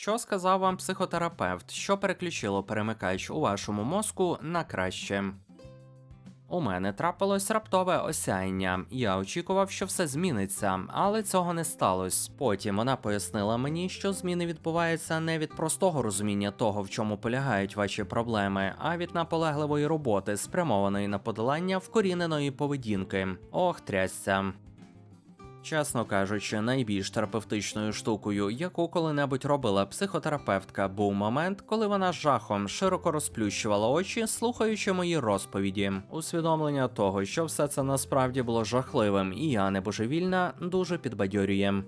Що сказав вам психотерапевт, що переключило перемикач у вашому мозку на краще? У мене трапилось раптове осяяння. Я очікував, що все зміниться, але цього не сталося. Потім вона пояснила мені, що зміни відбуваються не від простого розуміння того, в чому полягають ваші проблеми, а від наполегливої роботи, спрямованої на подолання вкоріненої поведінки. Ох, трясця. Чесно кажучи, найбільш терапевтичною штукою, яку коли-небудь робила психотерапевтка, був момент, коли вона жахом широко розплющувала очі, слухаючи мої розповіді. Усвідомлення того, що все це насправді було жахливим, і я не божевільна, дуже підбадьорює.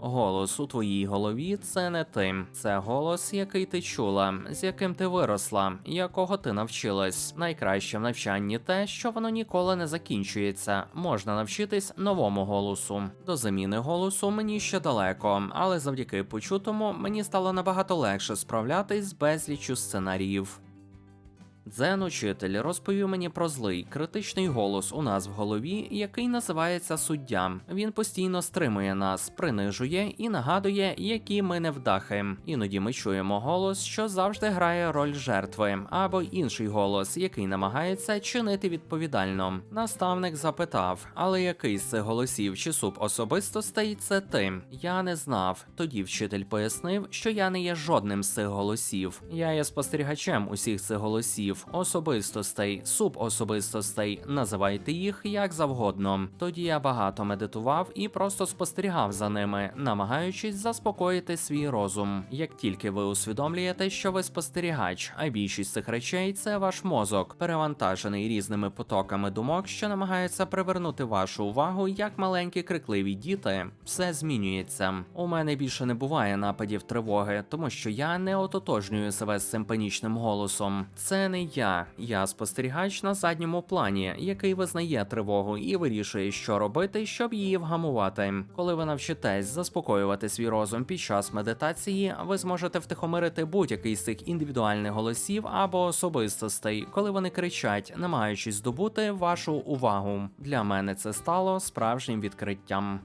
Голос у твоїй голові це не ти, це голос, який ти чула, з яким ти виросла, якого ти навчилась. Найкраще в навчанні те, що воно ніколи не закінчується. Можна навчитись новому голосу. До заміни голосу мені ще далеко, але завдяки почутому мені стало набагато легше справлятись з безліччю сценаріїв. Дзен учитель розповів мені про злий критичний голос у нас в голові, який називається суддя. Він постійно стримує нас, принижує і нагадує, які ми невдахи. Іноді ми чуємо голос, що завжди грає роль жертви, або інший голос, який намагається чинити відповідально. Наставник запитав, але який з цих голосів чи субособистостей це ти? Я не знав. Тоді вчитель пояснив, що я не є жодним з цих голосів. Я є спостерігачем усіх цих голосів, особистостей, субособистостей. Називайте їх як завгодно. Тоді я багато медитував і просто спостерігав за ними, намагаючись заспокоїти свій розум. Як тільки ви усвідомлюєте, що ви спостерігач, а більшість цих речей це ваш мозок, перевантажений різними потоками думок, що намагаються привернути вашу увагу як маленькі крикливі діти, все змінюється. У мене більше не буває нападів тривоги, тому що я не ототожнюю себе з цим панічним голосом. Це не я, я спостерігач на задньому плані, який визнає тривогу і вирішує, що робити, щоб її вгамувати. Коли ви навчитесь заспокоювати свій розум під час медитації, ви зможете втихомирити будь-який з цих індивідуальних голосів або особистостей, коли вони кричать, намагаючись здобути вашу увагу. Для мене це стало справжнім відкриттям.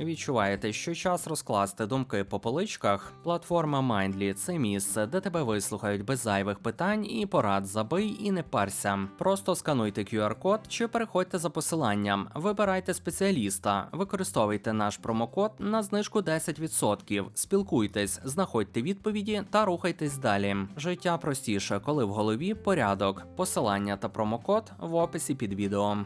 Відчуваєте, що час розкласти думки по поличках? Платформа Mindly – це місце, де тебе вислухають без зайвих питань і порад забий і не парся. Просто скануйте QR-код чи переходьте за посиланням, вибирайте спеціаліста, використовуйте наш промокод на знижку 10%, спілкуйтесь, знаходьте відповіді та рухайтесь далі. Життя простіше, коли в голові порядок. Посилання та промокод в описі під відео.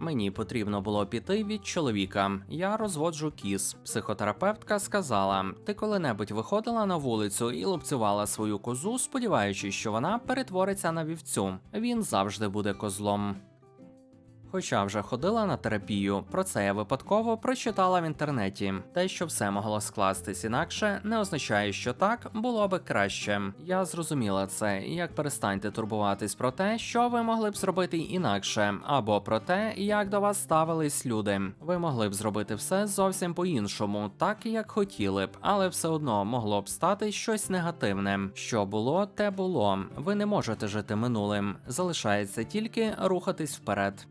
Мені потрібно було піти від чоловіка. Я розводжу кіз. Психотерапевтка сказала: ти коли-небудь виходила на вулицю і лупцювала свою козу, сподіваючись, що вона перетвориться на вівцю. Він завжди буде козлом. Хоча вже ходила на терапію, про це я випадково прочитала в інтернеті. Те, що все могло скластись інакше, не означає, що так було би краще. Я зрозуміла це, як перестаньте турбуватись про те, що ви могли б зробити інакше, або про те, як до вас ставились люди. Ви могли б зробити все зовсім по-іншому, так як хотіли б, але все одно могло б стати щось негативне. Що було, те було. Ви не можете жити минулим. Залишається тільки рухатись вперед.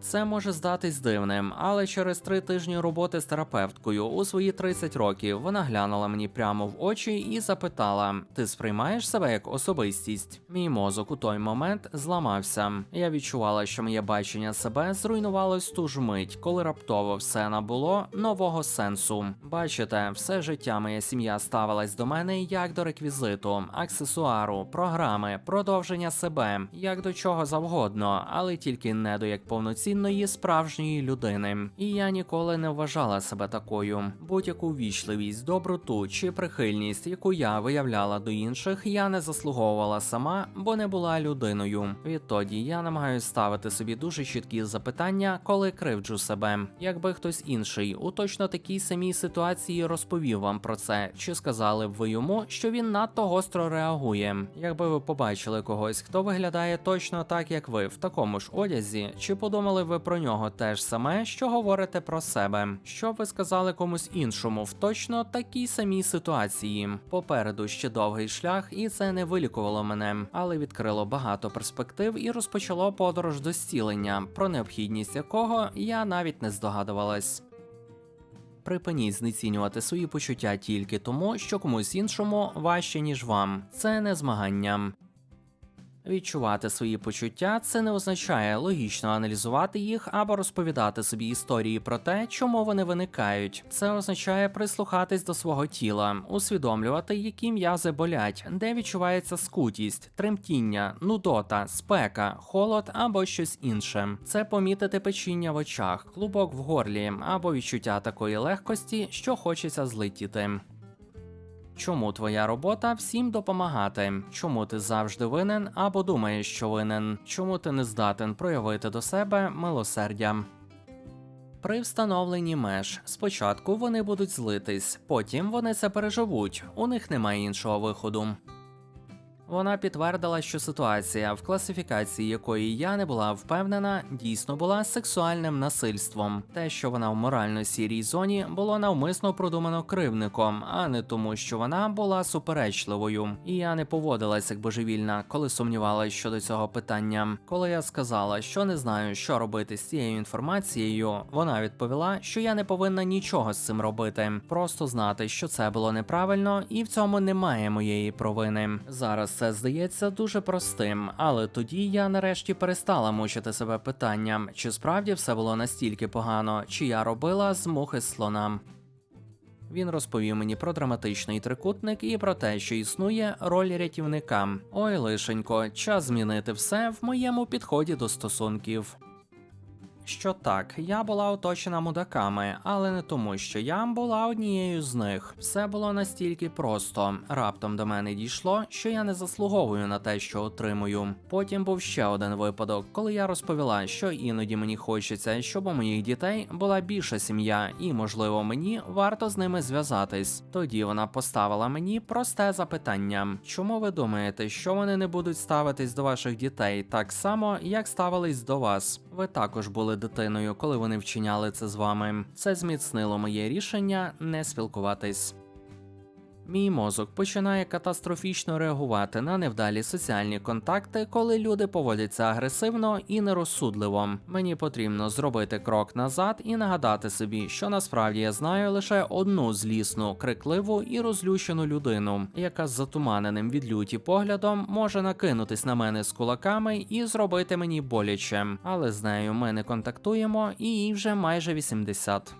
Це може здатись дивним, але через три тижні роботи з терапевткою у свої 30 років вона глянула мені прямо в очі і запитала: Ти сприймаєш себе як особистість? Мій мозок у той момент зламався. Я відчувала, що моє бачення себе зруйнувалось ту ж мить, коли раптово все набуло нового сенсу. Бачите, все життя моя сім'я ставилась до мене як до реквізиту, аксесуару, програми, продовження себе, як до чого завгодно, але тільки не до як повноцінної справжньої людини. І я ніколи не вважала себе такою. Будь-яку вічливість, доброту чи прихильність, яку я виявляла до інших, я не заслуговувала сама, бо не була людиною. Відтоді я намагаюся ставити собі дуже чіткі запитання, коли кривджу себе. Якби хтось інший у точно такій самій ситуації розповів вам про це, чи сказали б ви йому, що він надто гостро реагує. Якби ви побачили когось, хто виглядає точно так, як ви, в такому ж одязі, чи подумали ви про нього те ж саме, що говорите про себе? Що ви сказали комусь іншому в точно такій самій ситуації? Попереду ще довгий шлях, і це не вилікувало мене, але відкрило багато перспектив і розпочало подорож до зцілення, про необхідність якого я навіть не здогадувалась. припиніть знецінювати свої почуття тільки тому, що комусь іншому важче, ніж вам. Це не змагання. Відчувати свої почуття це не означає логічно аналізувати їх або розповідати собі історії про те, чому вони виникають. Це означає прислухатись до свого тіла, усвідомлювати, які м'язи болять, де відчувається скутість, тремтіння, нудота, спека, холод або щось інше. Це помітити печіння в очах, клубок в горлі або відчуття такої легкості, що хочеться злетіти. Чому твоя робота всім допомагати? Чому ти завжди винен або думаєш, що винен? Чому ти не здатен проявити до себе милосердя? При встановленні меж спочатку вони будуть злитись, потім вони це переживуть, у них немає іншого виходу. Вона підтвердила, що ситуація, в класифікації якої я не була впевнена, дійсно була сексуальним насильством. Те, що вона в морально сірій зоні, було навмисно продумано кривником, а не тому, що вона була суперечливою. І я не поводилась як божевільна, коли сумнівалась щодо цього питання. Коли я сказала, що не знаю, що робити з цією інформацією, вона відповіла, що я не повинна нічого з цим робити, просто знати, що це було неправильно, і в цьому немає моєї провини. Зараз це здається дуже простим, але тоді я нарешті перестала мучити себе питанням, чи справді все було настільки погано, чи я робила з мухи слона. Він розповів мені про драматичний трикутник і про те, що існує роль рятівника. Ой, лишенько, час змінити все в моєму підході до стосунків. Що так, я була оточена мудаками, але не тому, що я була однією з них. Все було настільки просто. Раптом до мене дійшло, що я не заслуговую на те, що отримую. Потім був ще один випадок, коли я розповіла, що іноді мені хочеться, щоб у моїх дітей була більша сім'я, і можливо мені варто з ними зв'язатись. Тоді вона поставила мені просте запитання: чому ви думаєте, що вони не будуть ставитись до ваших дітей так само, як ставились до вас? Ви також були дитиною, коли вони вчиняли це з вами. Це зміцнило моє рішення не спілкуватись. Мій мозок починає катастрофічно реагувати на невдалі соціальні контакти, коли люди поводяться агресивно і нерозсудливо. Мені потрібно зробити крок назад і нагадати собі, що насправді я знаю лише одну злісну, крикливу і розлющену людину, яка з затуманеним від люті поглядом може накинутись на мене з кулаками і зробити мені боляче. Але з нею ми не контактуємо, і їй вже майже 80.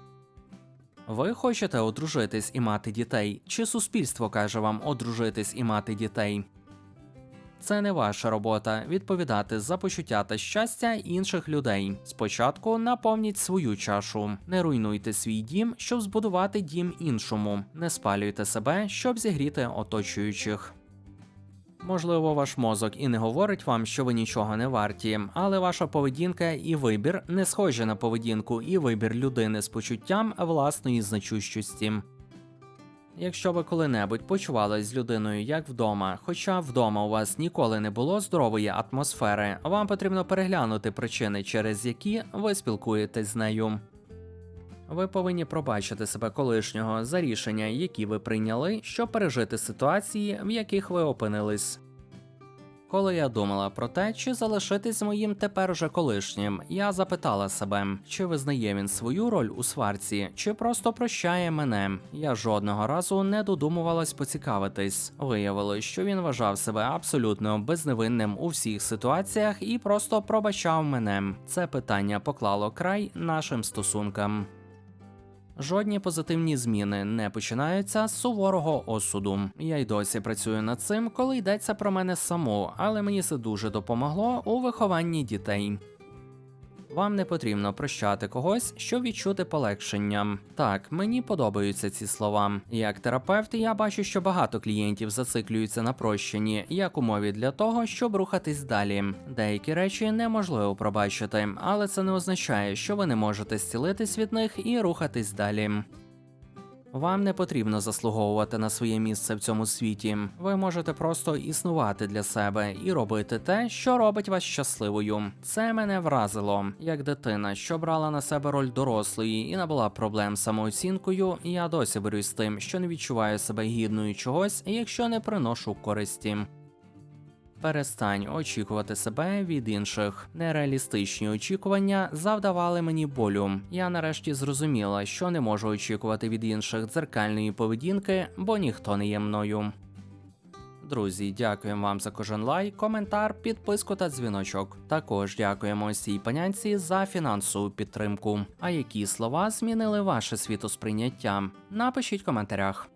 Ви хочете одружитись і мати дітей? Чи суспільство каже вам одружитись і мати дітей? Це не ваша робота відповідати за почуття та щастя інших людей. Спочатку наповніть свою чашу, не руйнуйте свій дім, щоб збудувати дім іншому, не спалюйте себе, щоб зігріти оточуючих. Можливо, ваш мозок і не говорить вам, що ви нічого не варті, але ваша поведінка і вибір не схожі на поведінку і вибір людини з почуттям власної значущості. Якщо ви коли-небудь почувались з людиною як вдома, хоча вдома у вас ніколи не було здорової атмосфери, вам потрібно переглянути причини, через які ви спілкуєтесь з нею. Ви повинні пробачити себе колишнього за рішення, які ви прийняли, щоб пережити ситуації, в яких ви опинились. Коли я думала про те, чи залишитись моїм тепер уже колишнім, я запитала себе, чи визнає він свою роль у сварці, чи просто прощає мене. Я жодного разу не додумувалась поцікавитись. Виявилось, що він вважав себе абсолютно безневинним у всіх ситуаціях і просто пробачав мене. Це питання поклало край нашим стосункам. Жодні позитивні зміни не починаються з суворого осуду. Я й досі працюю над цим, коли йдеться про мене саму, але мені це дуже допомогло у вихованні дітей. Вам не потрібно прощати когось, щоб відчути полегшення. Так, мені подобаються ці слова. Як терапевт, я бачу, що багато клієнтів зациклюються на прощенні, як умові для того, щоб рухатись далі. Деякі речі неможливо пробачити, але це не означає, що ви не можете зцілитись від них і рухатись далі. Вам не потрібно заслуговувати на своє місце в цьому світі. Ви можете просто існувати для себе і робити те, що робить вас щасливою. Це мене вразило. Як дитина, що брала на себе роль дорослої і набула проблем з самооцінкою, я досі борюсь з тим, що не відчуваю себе гідною чогось, якщо не приношу користі. Перестань очікувати себе від інших. Нереалістичні очікування завдавали мені болю. Я нарешті зрозуміла, що не можу очікувати від інших дзеркальної поведінки, бо ніхто не є мною. Друзі, дякуємо вам за кожен лайк, коментар, підписку та дзвіночок. Також дякуємо цій панянці за фінансову підтримку. А які слова змінили ваше світосприйняття? Напишіть в коментарях.